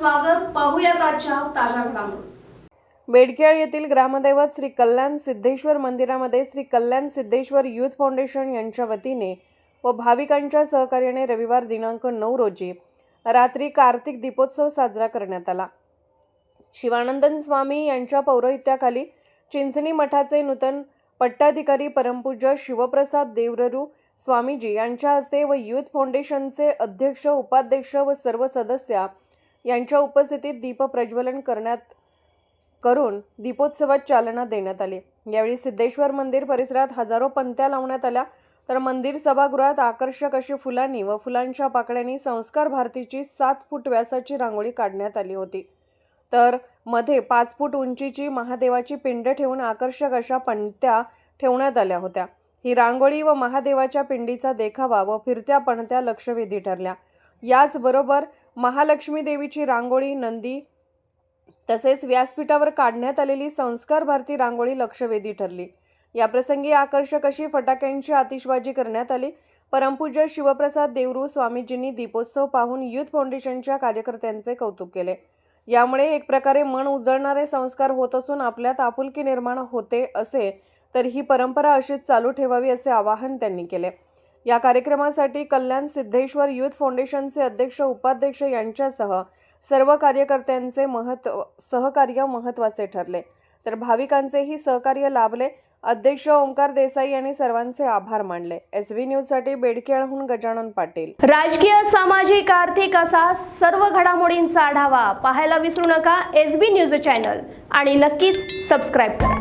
स्वागत. पाहूयात आजच्या ताज्या घडामोडी. बेडखेळ येथील ग्रामदैवत श्री कल्याण सिद्धेश्वर मंदिरामध्ये श्री कल्याण सिद्धेश्वर यूथ फाउंडेशन यांच्या वतीने व भाविकांच्या सहकार्याने रविवार दिनांक नऊ रोजी रात्री कार्तिक दीपोत्सव साजरा करण्यात आला. शिवानंदन स्वामी यांच्या पौरोहित्याखाली चिंचणी मठाचे नूतन पट्टाधिकारी परमपूज्य शिवप्रसाद देवररू स्वामीजी यांच्या हस्ते व यूथ फाउंडेशनचे अध्यक्ष उपाध्यक्ष व सर्व सदस्या यांच्या उपस्थितीत दीपप्रज्वलन करण्यात करून दीपोत्सवात चालना देण्यात आली. यावेळी सिद्धेश्वर मंदिर परिसरात हजारो पंत्या लावण्यात आल्या. तर मंदिर सभागृहात आकर्षक अशी फुलांनी व फुलांच्या पाकड्यांनी संस्कार भारतीची सात फूट व्यासाची रांगोळी काढण्यात आली होती. तर मध्ये पाच फूट उंचीची महादेवाची पिंड ठेवून आकर्षक अशा पणत्या ठेवण्यात आल्या होत्या. ही रांगोळी व महादेवाच्या पिंडीचा देखावा व फिरत्या पणत्या लक्षवेधी ठरल्या. याचबरोबर महालक्ष्मी देवीची रांगोळी नंदी तसेच व्यासपीठावर काढण्यात आलेली संस्कार भारती रांगोळी लक्षवेधी ठरली. याप्रसंगी आकर्षक अशी फटाक्यांची आतिषबाजी करण्यात आली. परमपूज्य शिवप्रसाद देवरू स्वामीजींनी दीपोत्सव पाहून युथ फाउंडेशनच्या कार्यकर्त्यांचे कौतुक केले. यामुळे एक प्रकारे मन उजळणारे संस्कार होत असून आपल्यात आपुलकी निर्माण होते असे तर ही परंपरा अशीच चालू ठेवावी असे आवाहन त्यांनी केले. या कार्यक्रमासाठी कल्याण सिद्धेश्वर यूथ फाउंडेशनचे अध्यक्ष उपाध्यक्ष यांच्यासह सर्व कार्यकर्त्यांचे महत्त्व सहकार्य महत्त्वाचे ठरले. तर भाविकांचेही सहकार्य लाभले. अध्यक्ष ओंकार देसाई यांनी सर्वांचे आभार मानले. एस व्ही न्यूजसाठी बेडकेळहून गजानन पाटील. राजकीय सामाजिक आर्थिक असा सर्व घडामोडींचा आढावा पाहायला विसरू नका. एस बी न्यूज चॅनल आणि नक्कीच सबस्क्राईब करा.